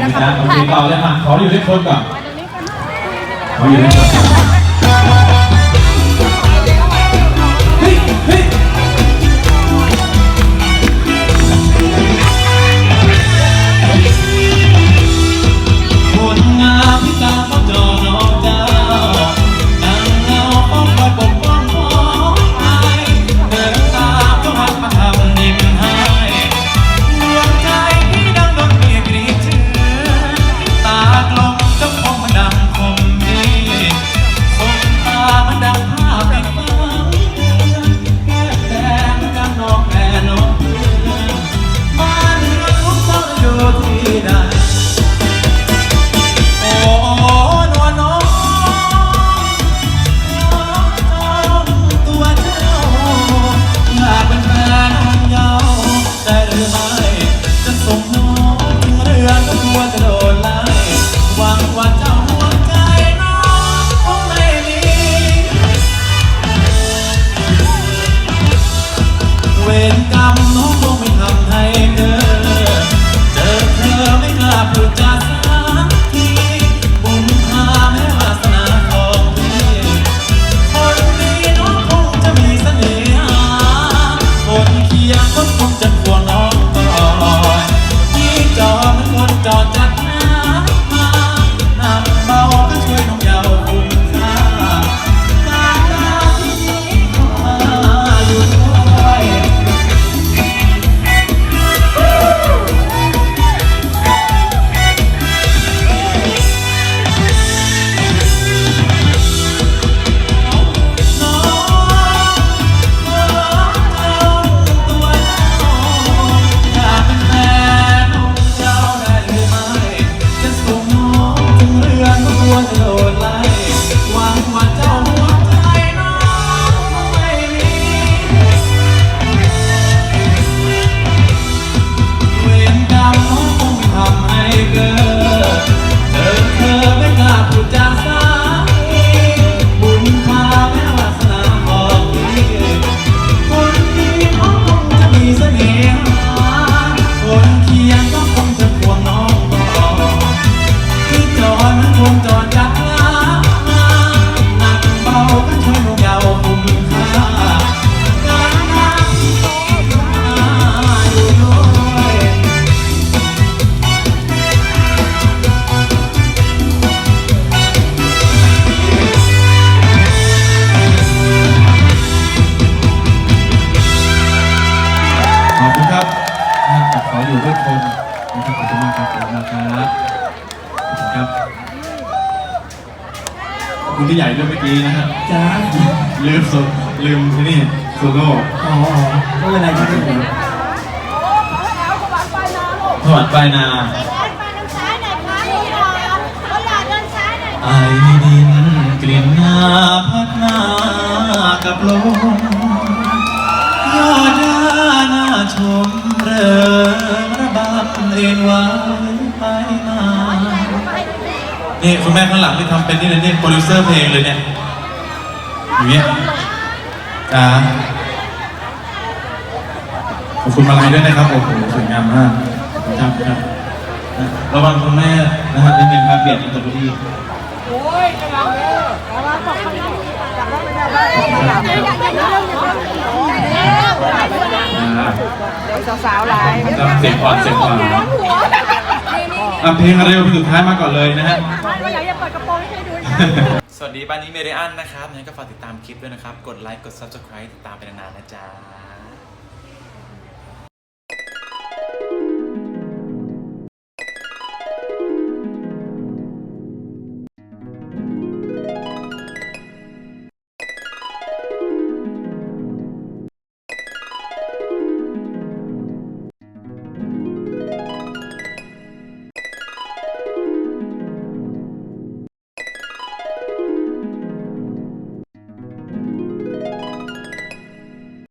นะจ๊ะโอเคต่อเลยมาขออยู่เลขคนก่อนขออยู่เลขคน เวรกรรม ขอบคุณครับนะครับขออยู่เลขคนนะครับขอบคุณมากครับขอบคุณมากครับขอบคุณครับขอบคุณที่ใหญ่ด้วยเมื่อกี้นะฮะจ้าลืมโซลืมที่นี่โซโล่อ๋อไม่เป็นไรครับไม่เป็นไรถวัดปลายนาไอดินกลิ่นงาพัดมากับลม มเริงระบำเอ็นไหวไปมา นี่คุณแม่ข้างหลังที่ทำเป็นนี่นะเนี่ยโปรดิวเซอร์เพลงเลยเนี่ยอย่างเงี้ยจ้าขอบคุณมาลัยด้วยนะครับโอ้โหสวยงามมากขอบคุณครับครับระวังคุณแม่นะครับนิดนึงครับเบียดกันตัวที่ สาวๆหลายจำเสียงอ่อนเสียงอ่อนอะเพลงอะไรเพลงสุดท้ายมาก่อนเลยนะฮะก็อยากจะเปิดกระโปรงให้ดูนะสวัสดีบ้านนี้เมเดียนนะครับงั้นก็ฝากติดตามคลิปด้วยนะครับ กดไลค์ กด subscribe ติดตามไปนานๆนะจ๊ะ